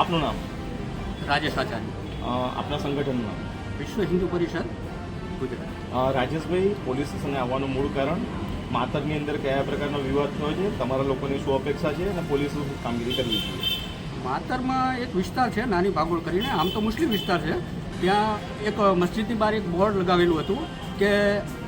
આપનું નામ રાજેશ આચાર્ય આપના સંગઠનનું નામ વિશ્વ હિન્દુ પરિષદ ગુજરાત રાજેશભાઈ પોલીસ સ્ટેશને આવવાનું મૂળ કારણ માતરની અંદર કયા પ્રકારનો વિવાદ થયો છે તમારા લોકોની શું અપેક્ષા છે અને પોલીસ શું કામગીરી કરવી જોઈએ માતરમાં એક વિસ્તાર છે નાની ભાગોળ કરીને આમ તો મુસ્લિમ વિસ્તાર છે ત્યાં એક મસ્જિદની બહાર એક બોર્ડ લગાવેલું હતું કે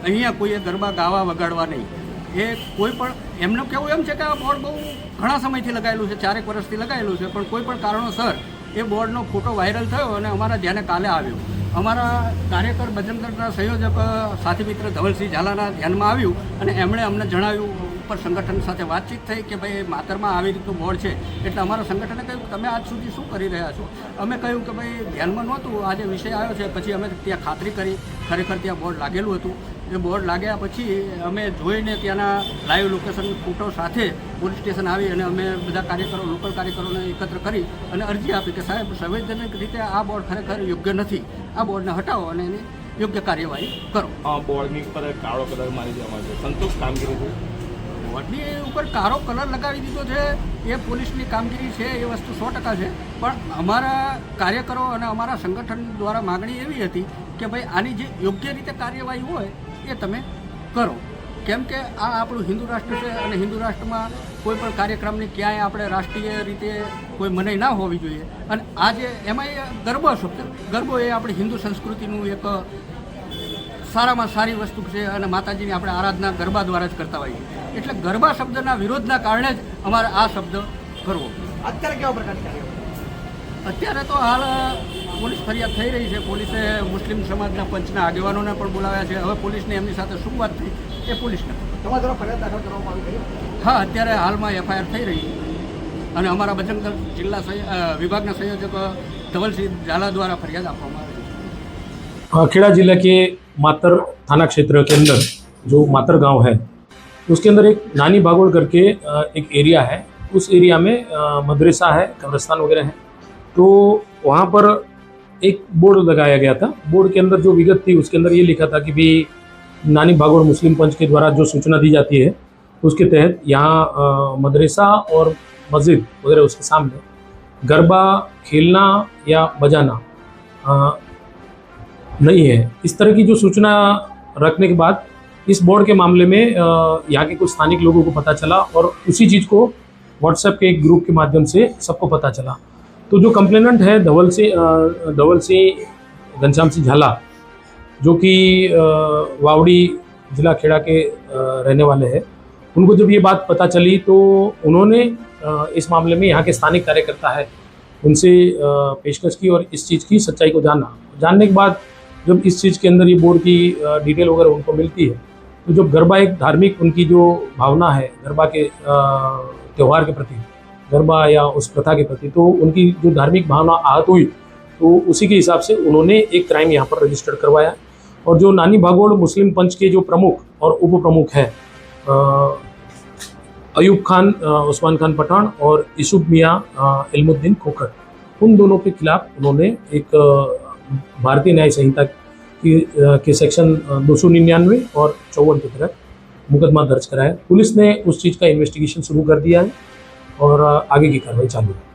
અહીંયા કોઈએ ગરબા ગાવા વગાડવા નહીં એ કોઈ પણ એમનું કહેવું એમ છે કે આ બોર્ડ બહુ ઘણા સમયથી લગાવેલું છે ચારેક વર્ષથી લગાવેલું છે પણ કોઈ પણ કારણોસર એ બોર્ડનો ફોટો વાયરલ થયો અને અમારા ધ્યાને કાલે આવ્યો અમારા કાર્યકર બજરંગદળના સંયોજક સાથી મિત્ર ધવલસિંહ ઝાલાના ધ્યાનમાં આવ્યું અને એમણે અમને જણાવ્યું ઉપર સંગઠન સાથે વાતચીત થઈ કે ભાઈ માતરમાં આવી રીતનું બોર્ડ છે એટલે અમારા સંગઠને કહ્યું તમે આજ સુધી શું કરી રહ્યા છો અમે કહ્યું કે ભાઈ ધ્યાનમાં નહોતું આજે વિષય આવ્યો છે પછી અમે ત્યાં ખાતરી કરી ખરેખર ત્યાં બોર્ડ લાગેલું હતું એ બોર્ડ લાગ્યા પછી અમે જોઈને ત્યાંના લાઈવ લોકેશન ફોટો સાથે પોલીસ સ્ટેશન આવી અને અમે બધા કાર્યકરો લોકલ કાર્યકરોને એકત્ર કરી અને અરજી આપી કે સાહેબ સંવેદનક રીતે આ બોર્ડ ખરેખર યોગ્ય નથી આ બોર્ડને હટાવો અને એની યોગ્ય કાર્યવાહી કરો બોર્ડની પર કાળો કલર મારી દેવામાં છે સંતોષ કામગીરી છે બોર્ડની ઉપર કાળો કલર લગાવી દીધો છે એ પોલીસની કામગીરી છે એ વસ્તુ સો ટકા છે પણ અમારા કાર્યકરો અને અમારા સંગઠન દ્વારા માગણી એવી હતી કે ભાઈ આની જે યોગ્ય રીતે કાર્યવાહી હોય કે તમે કરો કેમ કે આ આપણું હિન્દુ રાષ્ટ્ર છે અને હિન્દુ રાષ્ટ્રમાં કોઈ પણ કાર્યક્રમની ક્યાંય આપણે રાષ્ટ્રીય રીતે કોઈ મનાઈ ના હોવી જોઈએ અને આજે એમાંય ગરબો શબ્દ ગરબો એ આપણી હિન્દુ સંસ્કૃતિનું એક સારામાં સારી વસ્તુ છે અને માતાજીની આપણે આરાધના ગરબા દ્વારા જ કરતા હોઈએ એટલે ગરબા શબ્દના વિરોધના કારણે જ અમારે આ શબ્દ કરવો અત્યારે કેવા પ્રકારની અત્યારે તો હાલ पुलिस ફરિયાદ થઈ રહી છે પોલીસે મુસ્લિમ સમાજના પંચના આગેવાનોને પણ બોલાવ્યા છે હવે પોલીસે એમની સાથે શું વાત થઈ એ પોલીસને કહો તમારી તરફ ફરિયાદ दाखल કરવામાં આવી ગઈ હા અત્યારે હાલમાં એફઆર થઈ રહી છે અને અમારા બચનગઢ જિલ્લા વિભાગના સંયોજક ડબલ જાળા દ્વારા ફરિયાદ આપવામાં આવી છે ખેડા જિલ્લા કે માતર थाना ક્ષેત્ર કે અંદર જો માતર ગામ છે ਉਸ કે અંદર એક નાની બાગોળ ગરકે એક એરિયા છે ઉસ એરિયા મે મદરેસા હે કબ્રસ્તાન વગેરે હે તો वहां पर एक बोर्ड लगाया गया था बोर्ड के अंदर जो विगत थी उसके अंदर ये लिखा था कि भी नानी भागोड़ मुस्लिम पंच के द्वारा जो सूचना दी जाती है उसके तहत यहाँ मदरसा और मस्जिद वगैरह उसके सामने गरबा खेलना या बजाना आ, नहीं है इस तरह की जो सूचना रखने के बाद इस बोर्ड के मामले में यहाँ के कुछ स्थानिक लोगों को पता चला और उसी चीज़ को व्हाट्सएप के एक ग्रुप के माध्यम से सबको पता चला तो जो कंप्लेनेंट है धवल सिंह धवल सिंह घनश्याम सिंह झाला जो कि वावड़ी जिला खेड़ा के रहने वाले हैं उनको जब ये बात पता चली तो उन्होंने इस मामले में यहाँ के स्थानीय कार्यकर्ता है उनसे पेशकश की और इस चीज़ की सच्चाई को जाना जानने के बाद जब इस चीज़ के अंदर ये बोर्ड की डिटेल वगैरह उनको मिलती है तो जब गरबा एक धार्मिक उनकी जो भावना है गरबा के त्यौहार के प्रति गरबा या उस प्रथा के प्रति तो उनकी जो धार्मिक भावना आहत हुई तो उसी के हिसाब से उन्होंने एक क्राइम यहाँ पर रजिस्टर्ड करवाया और जो नानी भागोड़ मुस्लिम पंच के जो प्रमुख और उप प्रमुख हैं अयूब खान उस्मान खान पठान और यूसुफ मियाँ इलमुद्दीन खोखर उन दोनों के खिलाफ उन्होंने एक भारतीय न्याय संहिता की के सेक्शन दो सौ निन्यानवे और चौवन के तहत मुकदमा दर्ज कराया पुलिस ने उस चीज़ का इन्वेस्टिगेशन शुरू कर दिया है और आगे की कार्रवाई चालू है